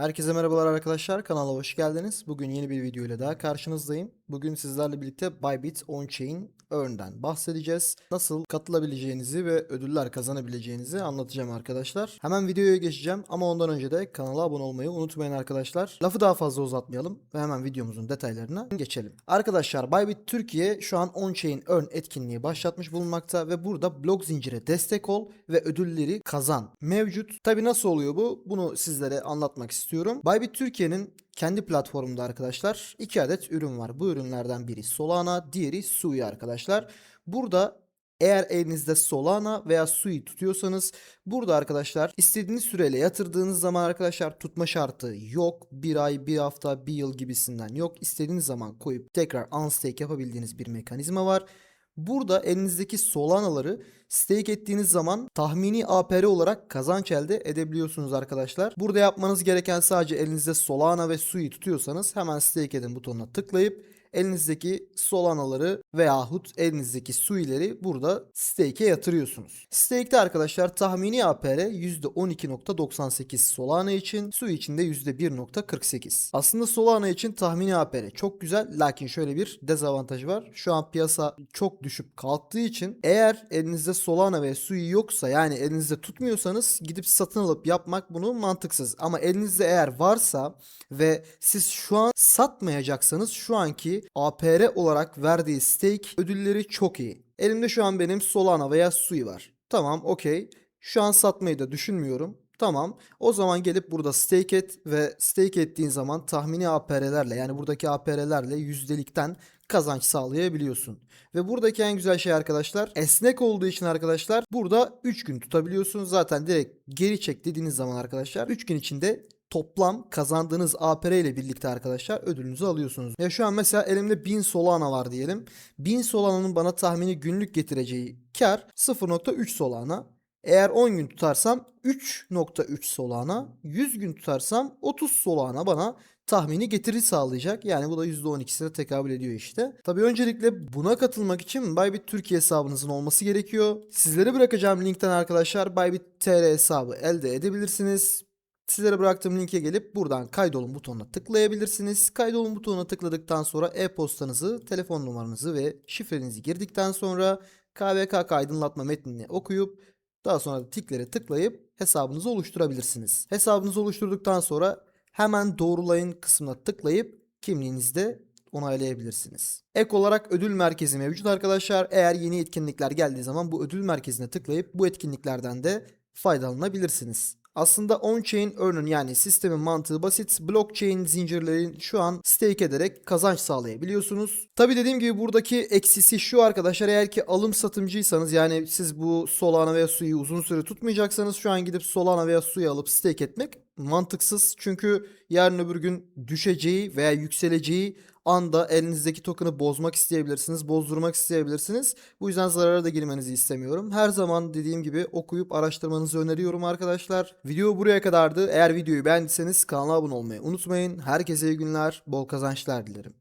Herkese merhabalar arkadaşlar. Kanala hoş geldiniz. Bugün yeni bir video ile daha karşınızdayım. Bugün sizlerle birlikte Bybit On-Chain Earn'den bahsedeceğiz. Nasıl katılabileceğinizi ve ödüller kazanabileceğinizi anlatacağım arkadaşlar. Hemen videoya geçeceğim ama ondan önce de kanala abone olmayı unutmayın arkadaşlar. Lafı daha fazla uzatmayalım ve hemen videomuzun detaylarına geçelim. Arkadaşlar Bybit Türkiye şu an On-Chain Earn etkinliği başlatmış bulunmakta ve burada blok zincire destek ol ve ödülleri kazan mevcut. Tabi nasıl oluyor bu? Bunu sizlere anlatmak istiyorum. Bybit Türkiye'nin kendi platformunda arkadaşlar iki adet ürün var. Bu ürünlerden biri Solana, diğeri Sui arkadaşlar. Burada eğer elinizde Solana veya Sui tutuyorsanız burada arkadaşlar istediğiniz süreyle yatırdığınız zaman arkadaşlar tutma şartı yok. Bir ay, bir hafta, bir yıl gibisinden yok. İstediğiniz zaman koyup tekrar unstake yapabildiğiniz bir mekanizma var. Burada elinizdeki Solana'ları stake ettiğiniz zaman tahmini APR olarak kazanç elde edebiliyorsunuz arkadaşlar. Burada yapmanız gereken sadece elinizde Solana ve Sui tutuyorsanız hemen stake edin butonuna tıklayıp elinizdeki Solana'ları veyahut elinizdeki Sui'leri burada stake'e yatırıyorsunuz. Stake'de arkadaşlar tahmini APR %12.98 Solana için, Sui için de %1.48. Aslında Solana için tahmini APR çok güzel lakin şöyle bir dezavantajı var. Şu an piyasa çok düşüp kalktığı için eğer elinizde Solana ve Sui yoksa yani elinizde tutmuyorsanız gidip satın alıp yapmak bunu mantıksız. Ama elinizde eğer varsa ve siz şu an satmayacaksanız şu anki APR olarak verdiği stake ödülleri çok iyi. Elimde şu an benim Solana veya Sui var. Tamam okey. Şu an satmayı da düşünmüyorum. Tamam. O zaman gelip burada stake et ve stake ettiğin zaman tahmini APR'lerle yani buradaki APR'lerle yüzdelikten kazanç sağlayabiliyorsun. Ve buradaki en güzel şey arkadaşlar esnek olduğu için arkadaşlar burada 3 gün tutabiliyorsunuz. Zaten direkt geri çek dediğiniz zaman arkadaşlar 3 gün içinde toplam kazandığınız APR ile birlikte arkadaşlar ödülünüzü alıyorsunuz. Ya şu an mesela elimde 1000 Solana var diyelim. 1000 Solana'nın bana tahmini günlük getireceği kar 0.3 Solana. Eğer 10 gün tutarsam 3.3 Solana, 100 gün tutarsam 30 Solana bana tahmini getiri sağlayacak. Yani bu da %12'sine tekabül ediyor işte. Tabii öncelikle buna katılmak için Bybit Türkiye hesabınızın olması gerekiyor. Sizlere bırakacağım linkten arkadaşlar Bybit TR hesabı elde edebilirsiniz. Sizlere bıraktığım linke gelip buradan kaydolun butonuna tıklayabilirsiniz. Kaydolun butonuna tıkladıktan sonra e-postanızı, telefon numaranızı ve şifrenizi girdikten sonra KVK aydınlatma metnini okuyup daha sonra da tiklere tıklayıp hesabınızı oluşturabilirsiniz. Hesabınızı oluşturduktan sonra hemen doğrulayın kısmına tıklayıp kimliğinizi de onaylayabilirsiniz. Ek olarak ödül merkezi mevcut arkadaşlar. Eğer yeni etkinlikler geldiği zaman bu ödül merkezine tıklayıp bu etkinliklerden de faydalanabilirsiniz. Aslında on-chain earn'ün yani sistemin mantığı basit. Blockchain zincirlerin şu an stake ederek kazanç sağlayabiliyorsunuz. Tabi dediğim gibi buradaki eksisi şu arkadaşlar eğer ki alım satımcıysanız yani siz bu Solana veya Sui'yi uzun süre tutmayacaksanız şu an gidip Solana veya Sui alıp stake etmek mantıksız. Çünkü yarın öbür gün düşeceği veya yükseleceği anda elinizdeki token'ı bozmak isteyebilirsiniz, bozdurmak isteyebilirsiniz. Bu yüzden zarara da girmenizi istemiyorum. Her zaman dediğim gibi okuyup araştırmanızı öneriyorum arkadaşlar. Video buraya kadardı. Eğer videoyu beğendiyseniz kanala abone olmayı unutmayın. Herkese iyi günler, bol kazançlar dilerim.